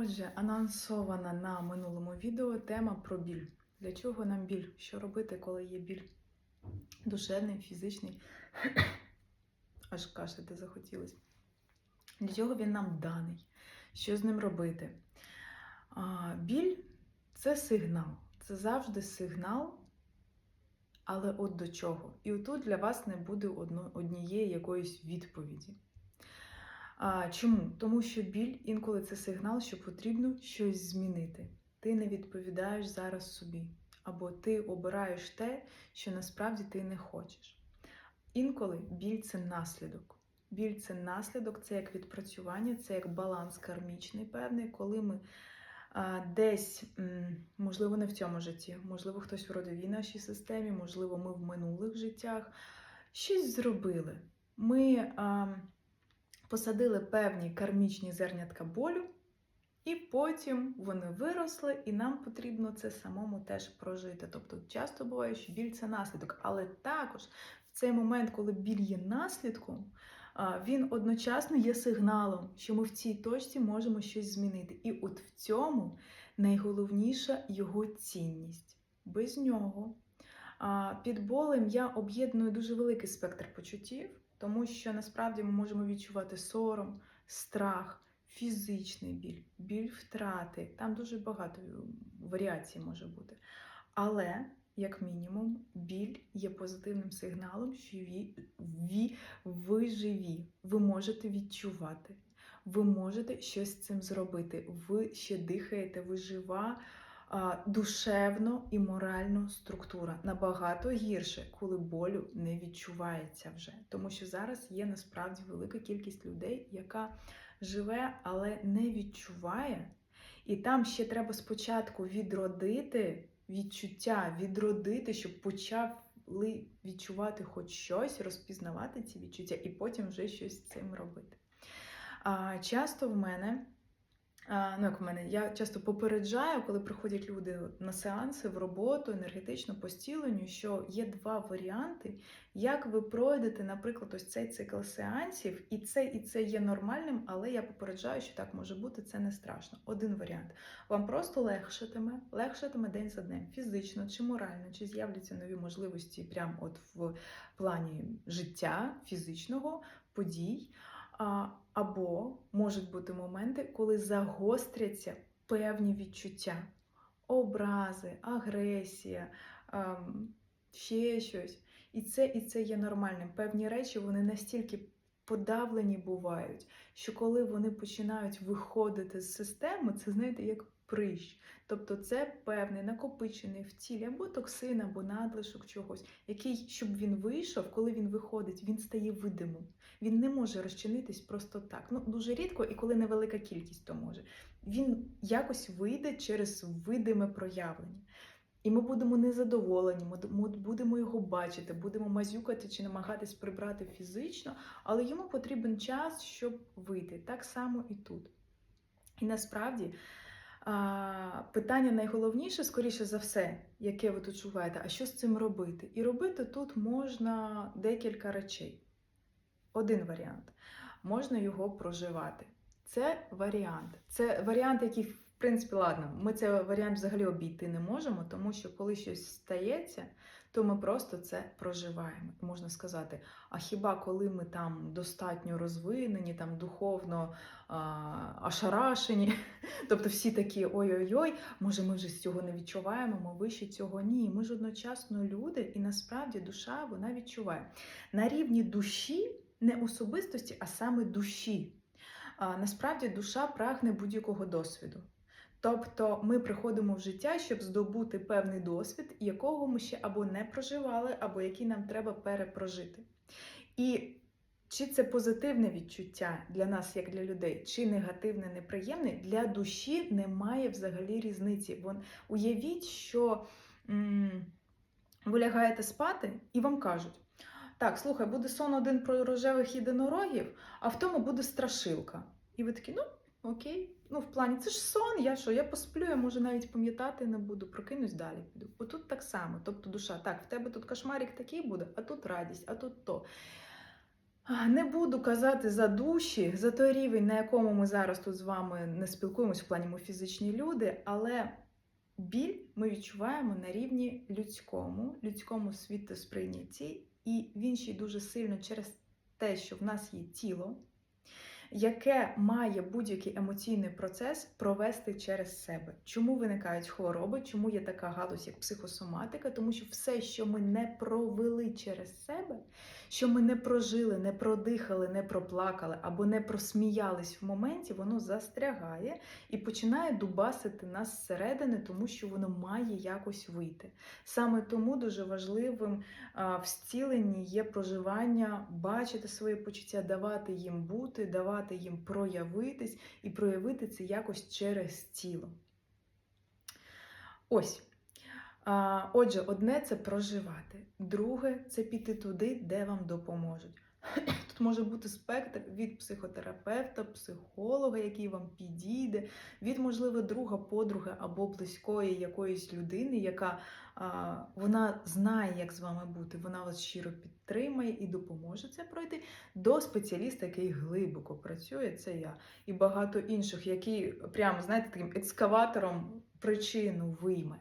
Отже, анонсована на минулому відео тема про біль. Для чого нам біль? Що робити, коли є біль? Душевний, фізичний. Аж кашляти захотілося. Для чого він нам даний? Що з ним робити? А, біль це сигнал. Це завжди сигнал, але от до чого? І отут для вас не буде однієї якоїсь відповіді. Чому? Тому що біль інколи це сигнал, що потрібно щось змінити. Ти не відповідаєш зараз собі, або ти обираєш те, що насправді ти не хочеш. Інколи біль це наслідок. Біль це наслідок, це як відпрацювання, це як баланс кармічний певний, коли ми а, десь, можливо, не в цьому житті, можливо, хтось в родовій нашій системі, можливо, ми в минулих життях щось зробили. Ми а, посадили певні кармічні зернятка болю, і потім вони виросли, і нам потрібно це самому теж прожити. Тобто, часто буває, що біль це наслідок, але також в цей момент, коли біль є наслідком, він одночасно є сигналом, що ми в цій точці можемо щось змінити. І от в цьому найголовніша його цінність. Без нього під болем я об'єдную дуже великий спектр почуттів, тому що насправді ми можемо відчувати сором, страх, фізичний біль, біль втрати. Там дуже багато варіацій може бути. Але, як мінімум, біль є позитивним сигналом, що ві, ви живі, ви можете відчувати, ви можете щось з цим зробити. Ви ще дихаєте, ви жива. Душевно і морально структура набагато гірше, коли болю не відчувається вже. Тому що зараз є насправді велика кількість людей, яка живе, але не відчуває. І там ще треба спочатку відродити відчуття, відродити, щоб почали відчувати хоч щось, розпізнавати ці відчуття, і потім вже щось з цим робити. А, Часто в мене. Ну, як в мене, я часто попереджаю, коли приходять люди на сеанси в роботу, енергетично по зціленню, що є два варіанти, як ви пройдете, наприклад, ось цей цикл сеансів, і це і це є нормальним, але я попереджаю, що так може бути, це не страшно. Один варіант. Вам просто легшатиме, легшатиме день за днем, фізично чи морально, чи з'являться нові можливості прямо от в плані життя фізичного, подій. Або можуть бути моменти, коли загостряться певні відчуття, образи, агресія, ем, ще щось. І це, і це є нормальним. Певні речі вони настільки подавлені бувають, що коли вони починають виходити з системи, це знаєте, як прищ. Тобто це певний накопичений в тілі або токсин, або надлишок чогось, який, щоб він вийшов, коли він виходить, він стає видимим. Він не може розчинитись просто так. Ну дуже рідко, і коли невелика кількість, то може. Він якось вийде через видиме проявлення. І ми будемо незадоволені, ми будемо його бачити, будемо мазюкати чи намагатись прибрати фізично, але йому потрібен час, щоб вийти. Так само і тут. І насправді питання найголовніше, скоріше за все, яке ви тут чуваєте, а що з цим робити? І робити тут можна декілька речей. Один варіант. Можна його проживати. Це варіант. Це варіант, який, в принципі, ладно, ми цей варіант взагалі обійти не можемо, тому що коли щось стається, то ми просто це проживаємо. Можна сказати, а хіба коли ми там достатньо розвинені, там духовно а, ошарашені, тобто всі такі ой-ой-ой, може ми вже з цього не відчуваємо, ми вище цього ні. Ми ж одночасно люди, і насправді душа вона відчуває. На рівні душі, не особистості, а саме душі. А, Насправді душа прагне будь-якого досвіду. Тобто ми приходимо в життя, щоб здобути певний досвід, якого ми ще або не проживали, або який нам треба перепрожити. І чи це позитивне відчуття для нас, як для людей, чи негативне, неприємне, для душі немає взагалі різниці. Вон, уявіть, що м ви лягаєте спати і вам кажуть: так, слухай, буде сон один про рожевих єдинорогів, а в тому буде страшилка. І ви такі, ну. Окей, ну в плані це ж сон, я що, я посплю, я може навіть пам'ятати не буду, прокинусь далі піду. Отут так само, тобто душа, так, в тебе тут кошмарик такий буде, а тут радість, а тут то. Не буду казати за душі, за той рівень, на якому ми зараз тут з вами не спілкуємось в плані ми фізичні люди, але біль ми відчуваємо на рівні людському, людському світосприйнятті, і він ще й дуже сильно через те, що в нас є тіло, яке має будь-який емоційний процес провести через себе. Чому виникають хвороби? Чому є така галузь, як психосоматика? Тому що все, що ми не провели через себе, що ми не прожили, не продихали, не проплакали або не просміялись в моменті, воно застрягає і починає дубасити нас зсередини, тому що воно має якось вийти. Саме тому дуже важливим в зціленні є проживання, бачити свої почуття, давати їм бути, давати їм проявитись і проявити це якось через тіло. Ось. Отже, одне це проживати, друге це піти туди, де вам допоможуть. Тут може бути спектр від психотерапевта, психолога, який вам підійде, від, можливо, друга, подруги або близької якоїсь людини, яка а, вона знає, як з вами бути, вона вас щиро підтримає і допоможе це пройти, до спеціаліста, який глибоко працює, це я, і багато інших, які прямо, знаєте, таким екскаватором причину вийме.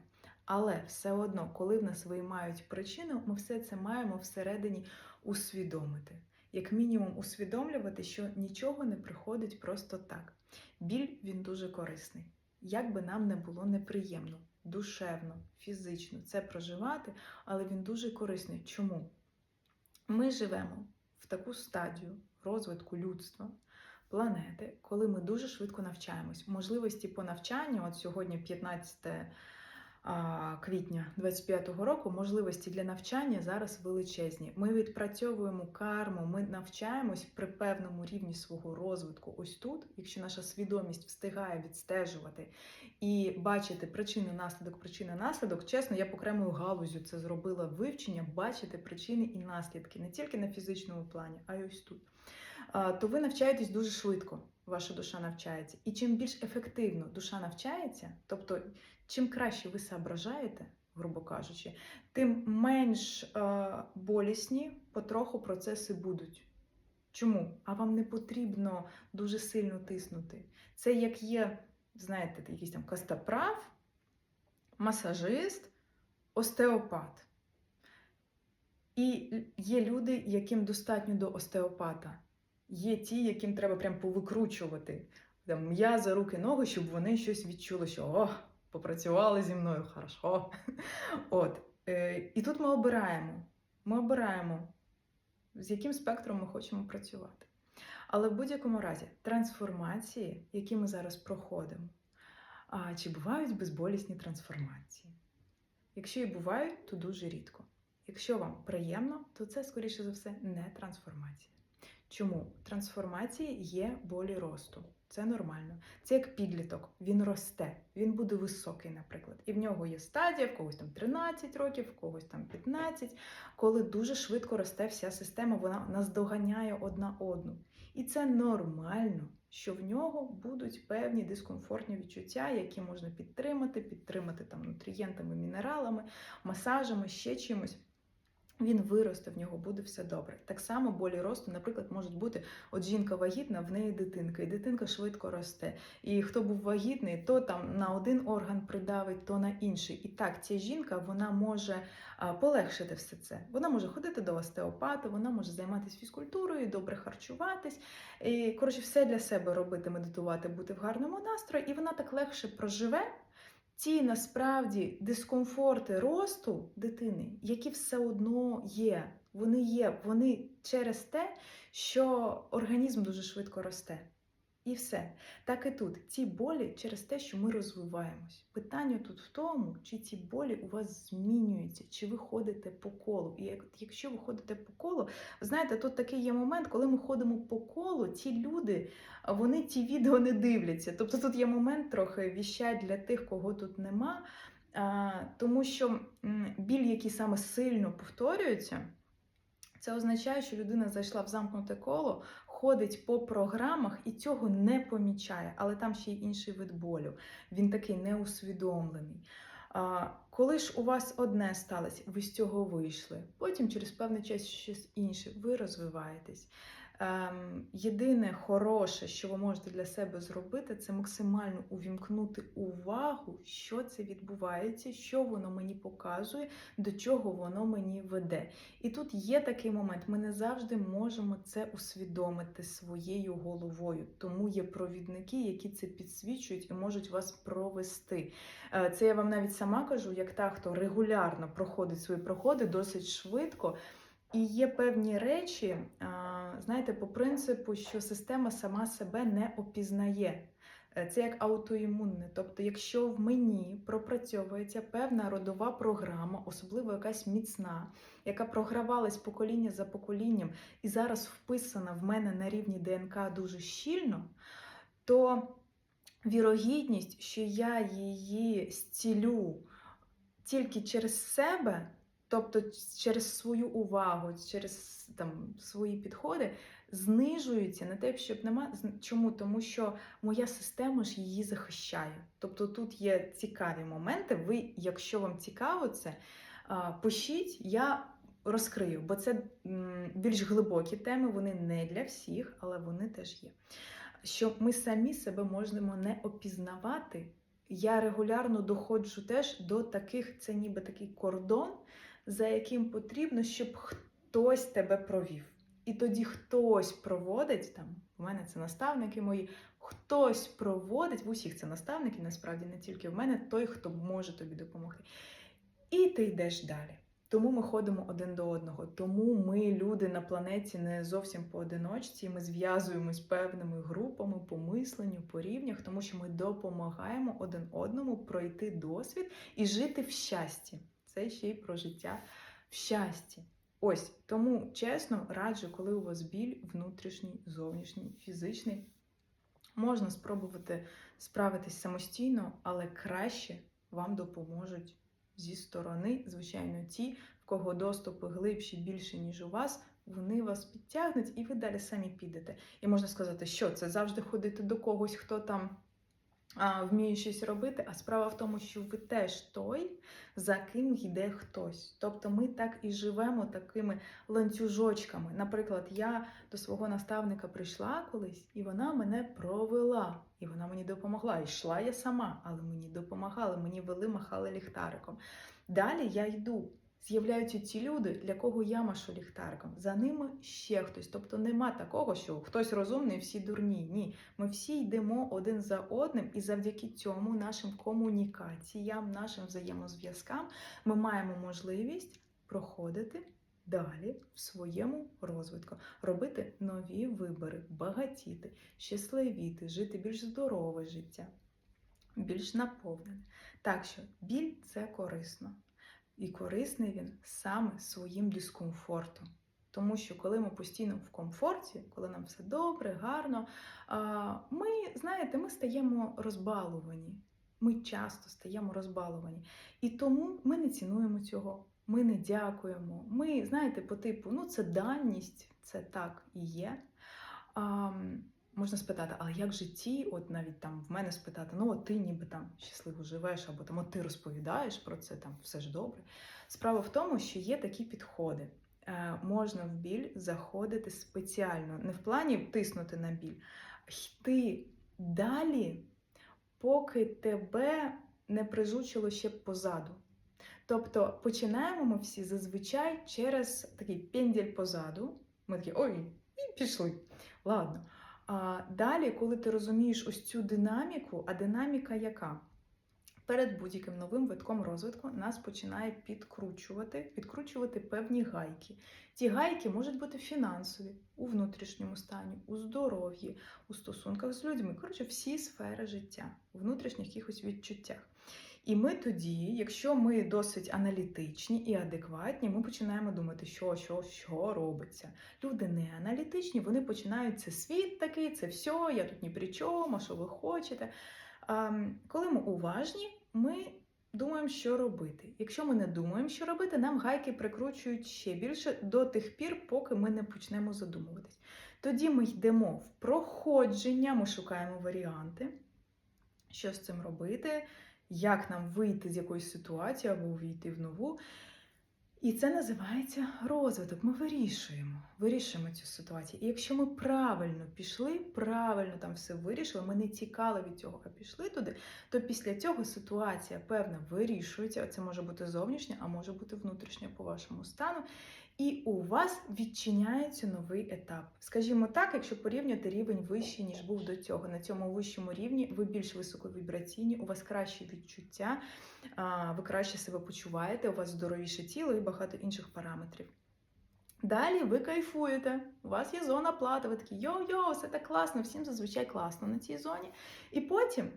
Але все одно, коли в нас виймають причину, ми все це маємо всередині усвідомити. Як мінімум, усвідомлювати, що нічого не приходить просто так. Біль він дуже корисний. Як би нам не було неприємно, душевно, фізично це проживати, але він дуже корисний. Чому? Ми живемо в таку стадію розвитку людства, планети, коли ми дуже швидко навчаємось. Можливості по навчанню, от сьогодні 15 а, квітня 25-го року можливості для навчання зараз величезні. Ми відпрацьовуємо карму, ми навчаємось при певному рівні свого розвитку. Ось тут, якщо наша свідомість встигає відстежувати і бачити причини, наслідок, причини, наслідок. Чесно, я окремою галузю це зробила вивчення, бачити причини і наслідки не тільки на фізичному плані, а й ось тут. То ви навчаєтесь дуже швидко. Ваша душа навчається. І чим більш ефективно душа навчається, тобто чим краще ви соображаєте, грубо кажучи, тим менш е, болісні потроху процеси будуть. Чому? А вам не потрібно дуже сильно тиснути. Це як є, знаєте, якийсь там костоправ, масажист, остеопат. І є люди, яким достатньо до остеопата. Є ті, яким треба прям повикручувати там, м'язи, руки, ноги, щоб вони щось відчули, що о, попрацювали зі мною, хорошо. От. Е, і тут ми обираємо. Ми обираємо, з яким спектром ми хочемо працювати. Але в будь-якому разі трансформації, які ми зараз проходимо, а чи бувають безболісні трансформації? Якщо і бувають, то дуже рідко. Якщо вам приємно, то це, скоріше за все, не трансформація. Чому? Трансформації є болі росту. Це нормально. Це як підліток, він росте, він буде високий, наприклад. І в нього є стадія, в когось там 13 років, в когось там 15, коли дуже швидко росте вся система, вона наздоганяє одна одну. І це нормально, що в нього будуть певні дискомфортні відчуття, які можна підтримати, підтримати там нутрієнтами, мінералами, масажами, ще чимось. Він виросте, в нього буде все добре. Так само болі росту, наприклад, можуть бути от жінка вагітна, в неї дитинка, і дитинка швидко росте. І хто був вагітний, то там на один орган придавить, то на інший. І так, ця жінка вона може полегшити все це. Вона може ходити до остеопата, вона може займатися фізкультурою, добре харчуватись. І коротше, все для себе робити, медитувати, бути в гарному настрої, і вона так легше проживе ті насправді дискомфорти росту дитини, які все одно є. Вони є, вони через те, що організм дуже швидко росте. І все. Так і тут. Ці болі через те, що ми розвиваємось. Питання тут в тому, чи ці болі у вас змінюються, чи ви ходите по колу. І якщо ви ходите по колу, знаєте, тут такий є момент, коли ми ходимо по колу, ті люди, вони ті відео не дивляться. Тобто тут є момент трохи віщать для тих, кого тут нема. Тому що біль, який саме сильно повторюється, це означає, що людина зайшла в замкнуте коло, ходить по програмах і цього не помічає, але там ще й інший вид болю. Він такий неусвідомлений. Коли ж у вас одне сталося, ви з цього вийшли. Потім через певний час щось інше, ви розвиваєтесь. Ем, єдине хороше, що ви можете для себе зробити, це максимально увімкнути увагу, що це відбувається, що воно мені показує, до чого воно мені веде. І тут є такий момент: ми не завжди можемо це усвідомити своєю головою. Тому є провідники, які це підсвічують і можуть вас провести. Е, Це я вам навіть сама кажу, як та, хто регулярно проходить свої проходи досить швидко. І є певні речі, знаєте, по принципу, що система сама себе не опізнає. Е, Це як аутоімунне. Тобто, якщо в мені пропрацьовується певна родова програма, особливо якась міцна, яка програвалась покоління за поколінням і зараз вписана в мене на рівні ДНК дуже щільно, то вірогідність, що я її зцілю тільки через себе, тобто через свою увагу, через там, свої підходи, знижується на те, щоб нема. Чому? Тому що моя система ж її захищає. Тобто тут є цікаві моменти. Ви, якщо вам цікаво це, пишіть, я розкрию, бо це більш глибокі теми, вони не для всіх, але вони теж є. Що ми самі себе можемо не опізнавати. Я регулярно доходжу теж до таких, це ніби такий кордон, за яким потрібно, щоб хтось тебе провів. І тоді хтось проводить там, у мене це наставники мої, хтось проводить, в усіх це наставники, насправді не тільки в мене, той, хто може тобі допомогти. І ти йдеш далі. Тому ми ходимо один до одного. Тому ми, люди на планеті, не зовсім поодиночці. Ми зв'язуємось певними групами по мисленню, по рівнях, тому що ми допомагаємо один одному пройти досвід і жити в щасті. Це ще й про життя в щасті. Ось тому чесно раджу, коли у вас біль внутрішній, зовнішній, фізичний, можна спробувати справитись самостійно, але краще вам допоможуть зі сторони, звичайно, ті, в кого доступи глибші більше, ніж у вас, вони вас підтягнуть, і ви далі самі підете. І можна сказати, що це завжди ходити до когось, хто там а, вміє щось робити. А справа в тому, що ви теж той, за ким йде хтось. Тобто ми так і живемо такими ланцюжочками. Наприклад, я до свого наставника прийшла колись, і вона мене провела, і вона мені допомогла. Йшла я сама, але мені допомагали, мені вели, махали ліхтариком. Далі я йду. З'являються ті люди, для кого я машу ліхтариком. За ними ще хтось. Тобто нема такого, що хтось розумний, всі дурні. Ні, ми всі йдемо один за одним, і завдяки цьому нашим комунікаціям, нашим взаємозв'язкам ми маємо можливість проходити далі в своєму розвитку, робити нові вибори, багатіти, щасливіти, жити більш здорове життя, більш наповнене. Так що біль це корисно. І корисний він саме своїм дискомфортом. Тому що коли ми постійно в комфорті, коли нам все добре, гарно, ми, знаєте, ми стаємо розбалувані. Ми часто стаємо розбалувані. І тому ми не цінуємо цього, ми не дякуємо. Ми, знаєте, по типу, ну це даність, це так і є. А, можна спитати, але як житті, от навіть там в мене спитати, ну от ти ніби там щасливо живеш, або там от ти розповідаєш про це, там все ж добре. Справа в тому, що є такі підходи. Е, можна в біль заходити спеціально, не в плані тиснути на біль, йти далі, поки тебе не прижучило ще позаду. Тобто починаємо ми всі зазвичай через такий пенділь позаду. Ми такі ой, і пішли. Ладно. А далі, коли ти розумієш ось цю динаміку, а динаміка яка? Перед будь-яким новим витком розвитку нас починає підкручувати, підкручувати певні гайки. Ті гайки можуть бути фінансові, у внутрішньому стані, у здоров'ї, у стосунках з людьми. Коротше, всі сфери життя, у внутрішніх якихось відчуттях. І ми тоді, якщо ми досить аналітичні і адекватні, ми починаємо думати, що, що, що робиться. Люди не аналітичні, вони починають це світ такий, це все, я тут ні при чому, що ви хочете. А, коли ми уважні, ми думаємо, що робити. Якщо ми не думаємо, що робити, нам гайки прикручують ще більше до тих пір, поки ми не почнемо задумуватись. Тоді ми йдемо в проходження, ми шукаємо варіанти, що з цим робити, як нам вийти з якоїсь ситуації або увійти в нову. І це називається розвиток. Ми вирішуємо, вирішуємо цю ситуацію. І якщо ми правильно пішли, правильно там все вирішили, ми не тікали від цього, а пішли туди, то після цього ситуація певна вирішується. Це може бути зовнішня, а може бути внутрішня по вашому стану. І у вас відчиняється новий етап. Скажімо так, якщо порівняти рівень вищий, ніж був до цього. На цьому вищому рівні ви більш високовібраційні, у вас кращі відчуття, ви краще себе почуваєте, у вас здоровіше тіло і багато інших параметрів. Далі ви кайфуєте, у вас є зона плати, ви такі йо-йо, все так класно, всім зазвичай класно на цій зоні. І потім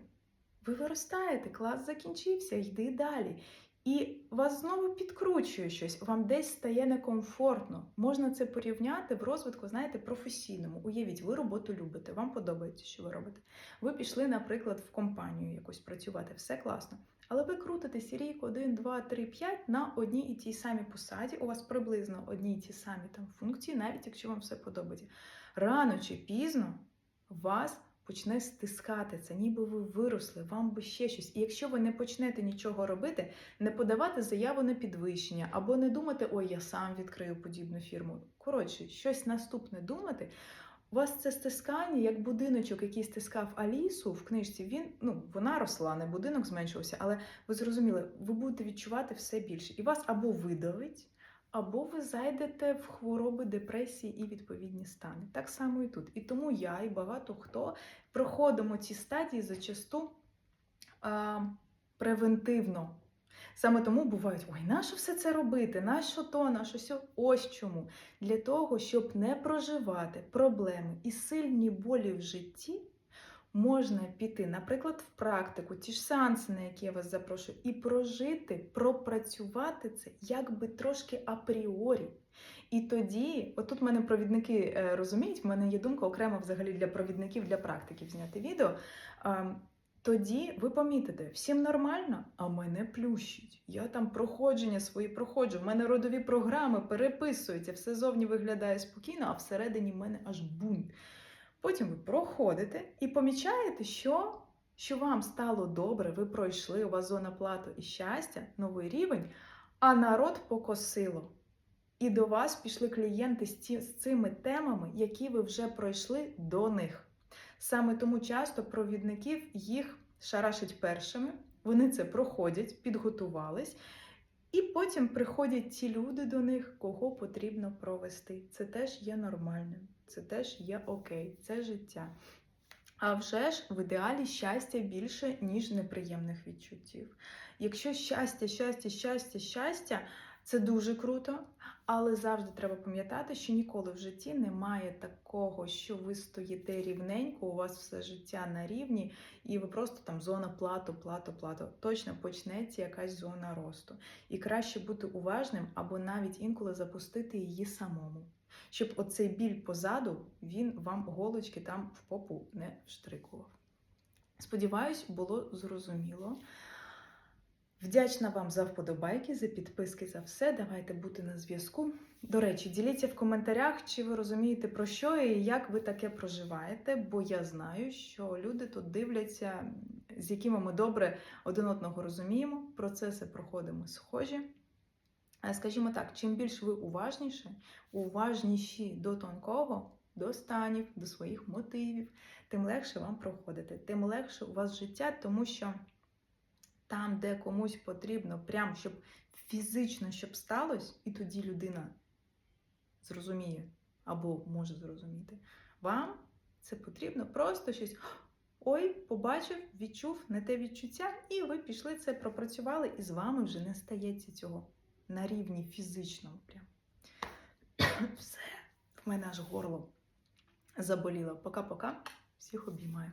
ви виростаєте, клас закінчився, йди далі. І вас знову підкручує щось, вам десь стає некомфортно. Можна це порівняти в розвитку, знаєте, професійному. Уявіть, ви роботу любите, вам подобається, що ви робите. Ви пішли, наприклад, в компанію якусь працювати, все класно. Але ви крутитесь рік, один, два, три, п'ять на одній і тій самій посаді. У вас приблизно одні і ті самі там функції, навіть якщо вам все подобається. Рано чи пізно вас почне стискати це, ніби ви виросли, вам би ще щось. І якщо ви не почнете нічого робити, не подавати заяву на підвищення або не думати, ой, я сам відкрию подібну фірму. Коротше, щось наступне думати. У вас це стискання, як будиночок, який стискав Алісу в книжці. Він ну вона росла, не будинок зменшувався, але ви зрозуміли, ви будете відчувати все більше, і вас або видавить, або ви зайдете в хвороби, депресії і відповідні стани. Так само і тут. І тому я і багато хто проходимо ці стадії зачасту а, превентивно. Саме тому бувають, ой, нащо все це робити? Нащо то, нащо сьо? Ось чому. Для того, щоб не проживати проблеми і сильні болі в житті, можна піти, наприклад, в практику, ті ж сеанси, на які я вас запрошую, і прожити, пропрацювати це якби трошки апріорі. І тоді, отут мене провідники е, розуміють, в мене є думка окремо взагалі для провідників, для практиків зняти відео. Тоді ви помітите, всім нормально, а мене плющить. Я там проходження свої проходжу, в мене родові програми переписуються, все зовні виглядає спокійно, а всередині в мене аж бунт. Потім ви проходите і помічаєте, що, що вам стало добре, ви пройшли, у вас зона плату і щастя, новий рівень, а народ покосило. І до вас пішли клієнти з, цими темами, які ви вже пройшли до них. Саме тому часто провідників їх шарашать першими, вони це проходять, підготувались, і потім приходять ті люди до них, кого потрібно провести. Це теж є нормальним, це теж є окей, це життя. А вже ж в ідеалі щастя більше, ніж неприємних відчуттів. Якщо щастя, щастя, щастя, щастя це дуже круто, але завжди треба пам'ятати, що ніколи в житті немає такого, що ви стоїте рівненько, у вас все життя на рівні, і ви просто там зона плату, плату, плату. Точно почнеться якась зона росту. І краще бути уважним або навіть інколи запустити її самому. Щоб оцей біль позаду він вам голочки там в попу не вштрикував. Сподіваюсь, було зрозуміло. Вдячна вам за вподобайки, за підписки, за все. Давайте бути на зв'язку. До речі, діліться в коментарях, чи ви розумієте про що і як ви таке проживаєте, бо я знаю, що люди тут дивляться, з якими ми добре один одного розуміємо, процеси проходимо схожі. Скажімо так, чим більш ви уважніші, уважніші до тонкого, до станів, до своїх мотивів, тим легше вам проходити, тим легше у вас життя, тому що там, де комусь потрібно, прям щоб фізично щоб сталося, і тоді людина зрозуміє або може зрозуміти. Вам це потрібно просто щось. Ой, побачив, відчув не те відчуття, і ви пішли це, пропрацювали, і з вами вже не стається цього на рівні фізичному. Прям. Все, в мене аж горло заболіло. Пока-пока. Всіх обіймаю.